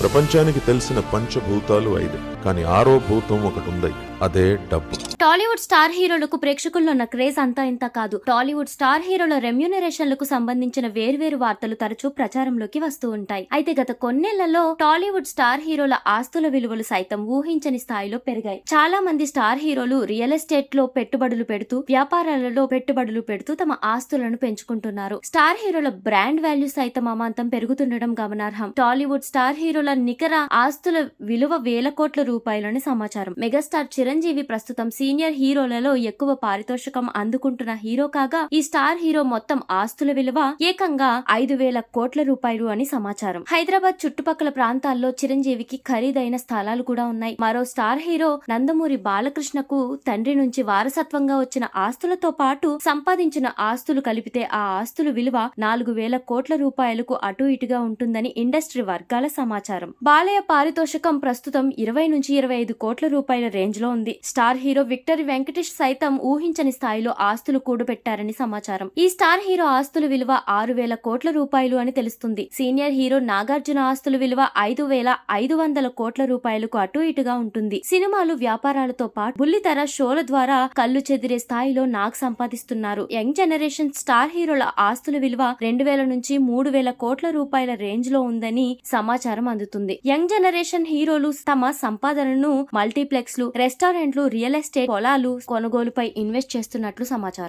ప్రపంచానికి తెలిసిన పంచభూతాలు ఐదు కానీ ఆరో భూతం ఒకటి ఉంది అదే డబ్బు. టాలీవుడ్ స్టార్ హీరోలకు ప్రేక్షకుల్లో ఉన్న క్రేజ్ అంతా ఇంత కాదు. టాలీవుడ్ స్టార్ హీరోల రెమ్యూనరేషన్లకు సంబంధించిన వేర్వేరు వార్తలు తరచూ ప్రచారంలోకి వస్తూ ఉంటాయి. అయితే గత కొన్నేళ్ళలో టాలీవుడ్ స్టార్ హీరోల ఆస్తుల విలువలు సైతం ఊహించని స్థాయిలో పెరిగాయి. చాలా మంది స్టార్ హీరోలు రియల్ ఎస్టేట్లో పెట్టుబడులు పెడుతూ వ్యాపారాలలో పెట్టుబడులు పెడుతూ తమ ఆస్తులను పెంచుకుంటున్నారు. స్టార్ హీరోల బ్రాండ్ వాల్యూ సైతం అమాంతం పెరుగుతుండడం గమనార్హం. టాలీవుడ్ స్టార్ హీరోల నికర ఆస్తుల విలువ వేల కోట్ల రూపాయలని సమాచారం. మెగాస్టార్ చిరంజీవి ప్రస్తుతం సీనియర్ హీరోలలో ఎక్కువ పారితోషికం అందుకుంటున్న హీరో కాగా ఈ స్టార్ హీరో మొత్తం ఆస్తుల విలువ ఏకంగా ఐదు వేల కోట్ల రూపాయలు అని సమాచారం. హైదరాబాద్ చుట్టుపక్కల ప్రాంతాల్లో చిరంజీవికి ఖరీదైన స్థలాలు కూడా ఉన్నాయి. మరో స్టార్ హీరో నందమూరి బాలకృష్ణకు తండ్రి నుంచి వారసత్వంగా వచ్చిన ఆస్తులతో పాటు సంపాదించిన ఆస్తులు కలిపితే ఆ ఆస్తుల విలువ నాలుగు వేల కోట్ల రూపాయలకు అటు ఇటుగా ఉంటుందని ఇండస్ట్రీ వర్గాల సమాచారం. బాలయ్య పారితోషికం ప్రస్తుతం ఇరవై నుంచి ఇరవై ఐదు కోట్ల రూపాయల రేంజ్లో ఉంది. స్టార్ హీరో విక్టరీ వెంకటేష్ సైతం ఊహించని స్థాయిలో ఆస్తులు కూడబెట్టారని సమాచారం. ఈ స్టార్ హీరో ఆస్తుల విలువ ఆరు వేల కోట్ల రూపాయలు అని తెలుస్తుంది. సీనియర్ హీరో నాగార్జున ఆస్తుల విలువ ఐదు వేల ఐదు వందల కోట్ల రూపాయలకు అటు ఇటుగా ఉంటుంది. సినిమాలు వ్యాపారాలతో పాటు బుల్లితెర షోల ద్వారా కళ్ళు చెదిరే స్థాయిలో నాగ్ సంపాదిస్తున్నారు. యంగ్ జనరేషన్ స్టార్ హీరోల ఆస్తుల విలువ రెండు వేల నుంచి మూడు వేల కోట్ల రూపాయల రేంజ్లో ఉందని సమాచారం అందుతుంది. యంగ్ జనరేషన్ హీరోలు తమ సంపాదనను మల్టీప్లెక్స్లు రెస్టారెంట్ రెస్టారెంట్లు రియల్ ఎస్టేట్ పొలాలు కొనుగోలుపై ఇన్వెస్ట్ చేస్తున్నట్లు సమాచారం.